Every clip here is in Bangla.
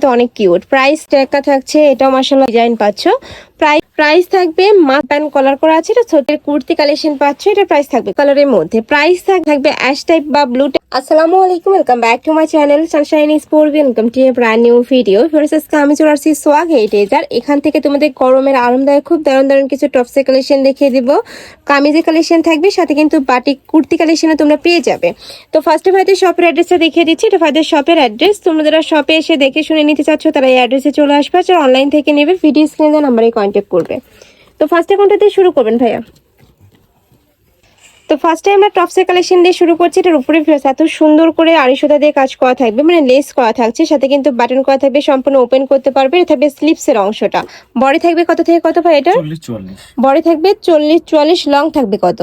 কিন্তু অনেক কিউট প্রাইস টাকা থাকছে, এটাও মাসাল্লাহ ডিজাইন পাচ্ছ। প্রাইস প্রাইস থাকবে মাথ প্যান্ট কলার করা আছে, এটা ছোটের কুর্তি কালেকশন পাচ্ছ এটা প্রাইস থাকবে কালারের মধ্যে। প্রাইস থাকবে অ্যাশ টাইপ বা ব্লু আসসালামু আলাইকুম welcome back to my channel sunshine sport welcome to a brand new video first আমি চলে আসছি সোয়াগ হেটেজার এখান থেকে তোমাদের গরমের আরামদায়ক, খুব দারুণ দারুণ কিছু টপসের কালেকশন দেখিয়ে দিব। কামিজের কালেকশন থাকবে, সাথে কিন্তু বাটিক কুর্তি কালেকশনও তোমরা পেয়ে যাবে। তো ফার্স্টে ভাইদের শপের অ্যাড্রেসটা দেখিয়ে দিচ্ছি। এটা ভাইদের শপের অ্যাড্রেস তোমরা যারা শপে এসে দেখে শুনে নিতে চাচ্ছ, তারা এই অ্যাড্রেসে চলে আসবে। আর অনলাইন থেকে নেবে ভিডিও স্ক্রিনে নাম্বারে কন্ট্যাক্ট করবে। তো ফার্স্টে কোনটা দিয়ে শুরু করবেন ভাইয়া। তো ফার্স্টে আমরা টপসের কালেকশন দিয়ে শুরু করছি এটার উপরে এত সুন্দর করে আড়াইশোটা দিয়ে কাজ করা থাকবে মানে লেস করা থাকছে সাথে কিন্তু বাটন করা থাকবে সম্পূর্ণ ওপেন করতে পারবে এটা থাকবে স্লিপসের অংশটা। বডি থাকবে কত থেকে কত ভাই এটা বডি থাকবে চল্লিশ চুয়াল্লিশ লং থাকবে কত?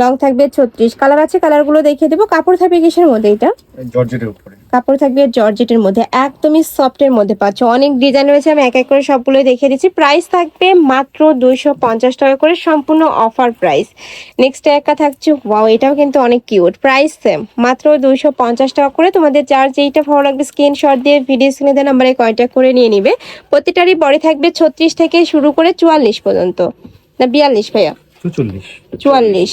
লং থাকবে ছত্রিশ। কালার আছে কালারগুলো দেখিয়ে দেবো। কাপড় থাকবে কিসের মধ্যে এটা? জর্জেটের উপরে। কাপড় থাকবে জর্জেটের মধ্যে একদমই সফটের মধ্যে পাচ্ছ। অনেক ডিজাইন রয়েছে আমি এক এক করে সবগুলো দেখিয়ে দিচ্ছি। প্রাইস থাকবে মাত্র দুইশো পঞ্চাশ টাকা করে সম্পূর্ণ অফার প্রাইস নেক্সট একা থাকছে ওয়াও এটাও কিন্তু অনেক কিউট প্রাইস সেম মাত্র দুইশো পঞ্চাশ টাকা করে। তোমাদের যার যেইটা ভালো লাগবে স্ক্রিনশট দিয়ে ভিডিও স্ক্রিনে দেওয়া নাম্বারে কন্ট্যাক্ট করে নিয়ে নিবে। প্রতিটারই বডি থাকবে ছত্রিশ থেকে শুরু করে চুয়াল্লিশ পর্যন্ত। না বিয়াল্লিশ ভাইয়া? চুয়াল্লিশ।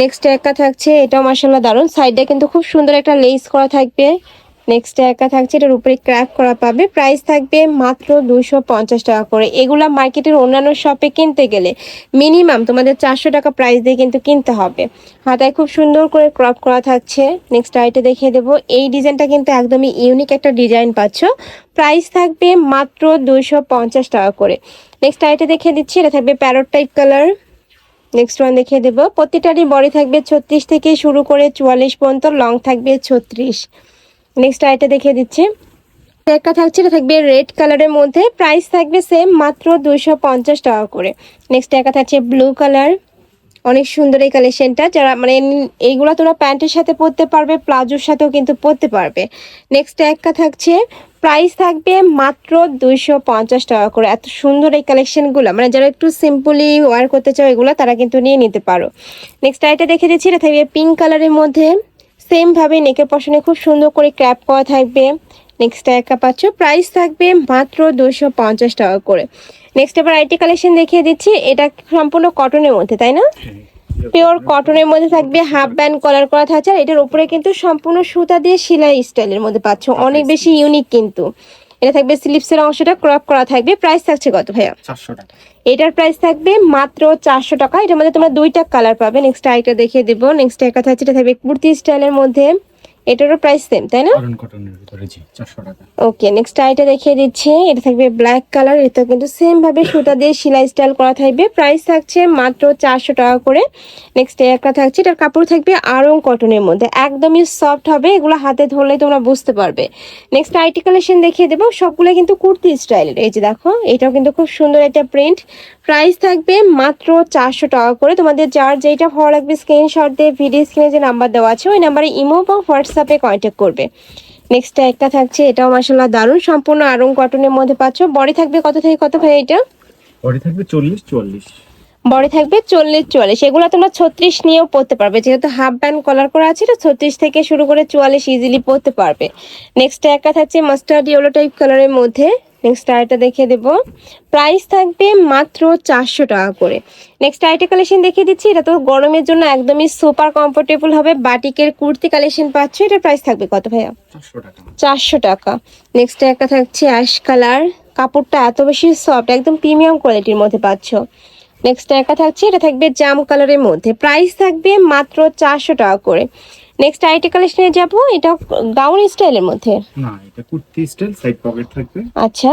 নেক্সট একা থাকছে এটাও মাসাল্লাহ দারুণ সাইডটা কিন্তু খুব সুন্দর একটা লেস করা থাকবে। নেক্সট একা থাকছে, এটার উপরে ক্র্যাক করা পাবে। প্রাইস থাকবে মাত্র দুশো পঞ্চাশ টাকা করে। এগুলা মার্কেটের অন্যান্য শপে কিনতে গেলে মিনিমাম তোমাদের চারশো টাকা প্রাইস দিয়ে কিন্তু কিনতে হবে। হাতায় খুব সুন্দর করে ক্রপ করা থাকছে। নেক্সট আইটে দেখিয়ে দেবো। এই ডিজাইনটা কিন্তু একদমই ইউনিক একটা ডিজাইন পাচ্ছ। প্রাইস থাকবে মাত্র দুশো পঞ্চাশ টাকা করে। নেক্সট আইটে দেখিয়ে দিচ্ছি, এটা থাকবে parrot type colour next one দেখিয়ে দেবো। প্রতিটারই বডি থাকবে ছত্রিশ থেকে শুরু করে চুয়াল্লিশ পর্যন্ত লং থাকবে ছত্রিশ। নেক্সট আইটা দেখিয়ে দিচ্ছি। একটা থাকছে এটা থাকবে রেড কালারের মধ্যে। প্রাইস থাকবে সেম মাত্র দুইশো পঞ্চাশ টাকা করে। নেক্সট একা থাকছে ব্লু কালার অনেক সুন্দর এই কালেকশনটা যারা মানে এইগুলো তোমরা প্যান্টের সাথে পরতে পারবে, প্লাজোর সাথেও কিন্তু পরতে পারবে। নেক্সট একটা থাকছে প্রাইস থাকবে মাত্র দুইশো পঞ্চাশ টাকা করে। এত সুন্দর এই কালেকশনগুলো মানে যারা একটু সিম্পলি ওয়ার করতে চাও এগুলো, তারা কিন্তু নিয়ে নিতে পারো। নেক্সট আইটা দেখে দিচ্ছি, এটা থাকবে পিঙ্ক কালারের মধ্যে। সেম ভাবে নেকের পশনে খুব সুন্দর করে ক্র্যাপ করা থাকবে। নেক্সট একা পাচ্ছ প্রাইস থাকবে মাত্র দুশো পঞ্চাশ টাকা করে। নেক্সট এবার আইটি কালেকশন দেখিয়ে দিচ্ছি। এটা সম্পূর্ণ কটনের মধ্যে তাই না? পিওর কটনের মধ্যে থাকবে হাফ ব্যান্ড কলার করা থাকছে। আর এটার উপরে কিন্তু সম্পূর্ণ সুতা দিয়ে সেলাই স্টাইলের মধ্যে পাচ্ছ। অনেক বেশি ইউনিক কিন্তু। এটা থাকবে স্লিপসের অংশটা ক্রপ করা থাকবে। প্রাইস থাকছে কত ভাইয়া? চারশো টাকা। এটার প্রাইস থাকবে মাত্র চারশো টাকা। এটার মধ্যে তোমরা দুইটা কালার পাবে। নেক্সট আরেকটা দেখিয়ে দেবো। নেক্সট একটা থাকছে এটা থাকবে কুর্তি স্টাইলের মধ্যে। এটারও প্রাইস সেম তাই না? কটন কটনের ভিতরে জি চারশো টাকা। ওকে নেক্সট আইটা দেখিয়ে দিচ্ছি। এটা থাকবে ব্ল্যাক কালার এটা কিন্তু সেম ভাবে সুতা দিয়ে সেলাই স্টাইল করা থাকবে। প্রাইস থাকছে মাত্র চারশো টাকা করে। নেক্সট একটা থাকছে এটার কাপড় থাকবে আরং কটনের মধ্যে। একদমই সফট হবে এগুলো হাতে ধরলে তোমরা বুঝতে পারবে। নেক্সট আইটি কালেকশন দেখিয়ে দেবো সবগুলো কিন্তু কুর্তি স্টাইলের এই যে দেখো এটাও কিন্তু খুব সুন্দর একটা প্রিন্ট প্রাইস থাকবে মাত্র চারশো টাকা করে। তোমাদের যার যেটা ভালো লাগবে স্ক্রিনশট দিয়ে ভিডিও স্ক্রিনে যে নাম্বার দেওয়া আছে ওই নাম্বারে ইমো এবং হোয়াটসঅ্যাপে কন্ট্যাক্ট করবে। নেক্সট একটা থাকছে এটাও মাসাল্লাহ দারুণ। সম্পূর্ণ আরং কটনের মধ্যে পাচ্ছ। বডি থাকবে কত থেকে কত ভাই এটা? বডি থাকবে চল্লিশ চুয়াল্লিশ। বডি থাকবে চল্লিশ চুয়াল্লিশ। এগুলো তোমরা ছত্রিশ নিয়েও পড়তে পারবে। যেহেতু হাফ ব্যান্ড কলার করা আছে এটা ছত্রিশ থেকে শুরু করে চুয়াল্লিশ ইজিলি পড়তে পারবে। নেক্সট একটা থাকছে মাস্টার্ড ইয়েলো টাইপ কালারের মধ্যে। নেক্সট আইটা দেখিয়ে দেবো। প্রাইস থাকবে মাত্র চারশো টাকা করে। নেক্সট আইটা কালেকশন দেখিয়ে দিচ্ছি। এটা তো গরমের জন্য একদমই সুপার কমফোর্টেবল হবে। বাটিকের কুর্তি কালেকশন পাচ্ছ এটার প্রাইস থাকবে কত ভাইয়া? চারশো টাকা। চারশো টাকা। নেক্সট একটা থাকছে অ্যাশ কালার কাপড়টা এত বেশি সফট একদম প্রিমিয়াম কোয়ালিটির মধ্যে পাচ্ছ। নেক্সট একটা থাকছে এটা থাকবে জাম কালারের মধ্যে। প্রাইস থাকবে মাত্র চারশো টাকা করে। নেক্সট আইটি কালেকশনে যাব এটা গাউন স্টাইলের মধ্যে। না এটা কুর্তি স্টাইল সাইড পকেট থাকবে। আচ্ছা।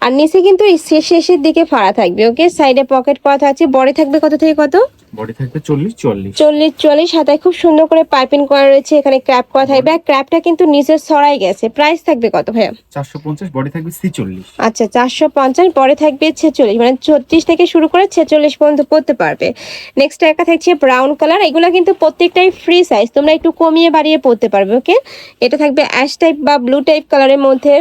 আর নিচে কিন্তু শেষের দিকে ফাড়া থাকবে ওকে সাইডে পকেট করা থাকছে বড় থাকবে কত থেকে কত? বডি থাকবে চল্লিশ চুয়াল্লিশ। চল্লিশ চল্লিশ হাতায় খুব সুন্দর করে পাইপিং করা রয়েছে এখানে ক্র্যাপ করা থাকবে। আর ক্র্যাপটা কিন্তু নিচে সরাই গেছে। প্রাইস থাকবে কত ভাইয়া? চারশো পঞ্চাশ বডি থাকবে ছিচল্লিশ। আচ্ছা চারশো পঞ্চাশ পরে থাকবে ছেচল্লিশ। মানে ছত্রিশ থেকে শুরু করে ছেচল্লিশ পর্যন্ত পড়তে পারবে। নেক্সট একটা থাকছে ব্রাউন কালার এগুলো কিন্তু প্রত্যেকটাই ফ্রি সাইজ তোমরা একটু কমিয়ে বাড়িয়ে পড়তে পারবে ওকে এটা থাকবে অ্যাশ টাইপ বা ব্লু টাইপ কালারের মধ্যে।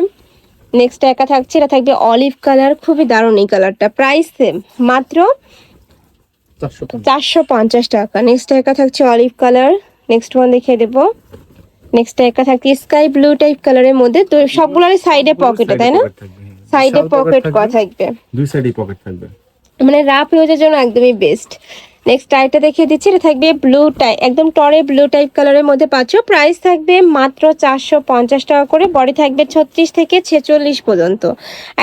নেক্সট একা থাকছে এটা থাকবে অলিভ কালার খুবই দারুণ এই কালারটা প্রাইস সেম মাত্র চারশো পঞ্চাশ। টাকা। নেক্সট একা থাকছে অলিভ কালার নেক্সট ওয়ান দেখিয়ে দেবো। নেক্সট একটা থাকছে স্কাই ব্লু টাইপ কালারের মধ্যে। তো সবগুলোরই সাইডে পকেটে তাই না? সাইডে পকেট করা থাকবে। দুই সাইডে পকেট থাকবে। মানে রাফ ইউজের জন্য একদমই বেস্ট নেক্সট টাইটা দেখিয়ে দিচ্ছি এটা থাকবে ব্লু টাইপ একদম টরে ব্লু টাইপ কালারের মধ্যে পাচ্ছ। প্রাইস থাকবে মাত্র চারশো পঞ্চাশ টাকা করে বডি থাকবে ছত্রিশ থেকে ছেচল্লিশ পর্যন্ত।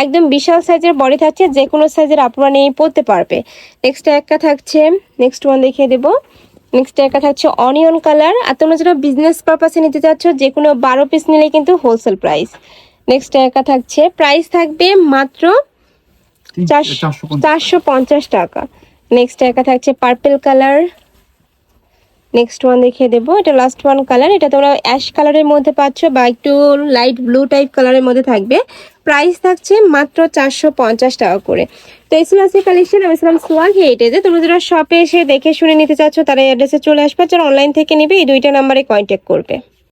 একদম বিশাল সাইজের বডি থাকছে যে কোনো সাইজের আপনারা নিয়ে পড়তে পারবে। নেক্সট একটা থাকছে নেক্সট ওয়ান দেখিয়ে দেবো। নেক্সট একটা থাকছে অনিয়ন কালার আর তোমরা যেটা বিজনেস পারপাসে নিতে চাচ্ছ যে কোনো বারো পিস নিলে কিন্তু হোলসেল প্রাইস নেক্সট একটা থাকছে প্রাইস থাকবে মাত্র চারশো পঞ্চাশ টাকা। নেক্সট একটা থাকছে পার্পেল কালার নেক্সট ওয়ান দেখিয়ে দেবো। এটা লাস্ট ওয়ান কালার এটা তোমরা অ্যাশ কালারের মধ্যে পাচ্ছ বা একটু লাইট ব্লু টাইপ কালারের মধ্যে থাকবে। প্রাইস থাকছে মাত্র চারশো পঞ্চাশ টাকা করে। তো এই ছিল আজকে কালেকশন আমি ছিলাম সোয়াগ হেটেজে তোমরা যারা শপে এসে দেখে শুনে নিতে চাচ্ছ, তারা অ্যাড্রেসে চলে আসবে। যারা অনলাইন থেকে নেবে, এই দুইটা নাম্বারে কন্ট্যাক্ট করবে।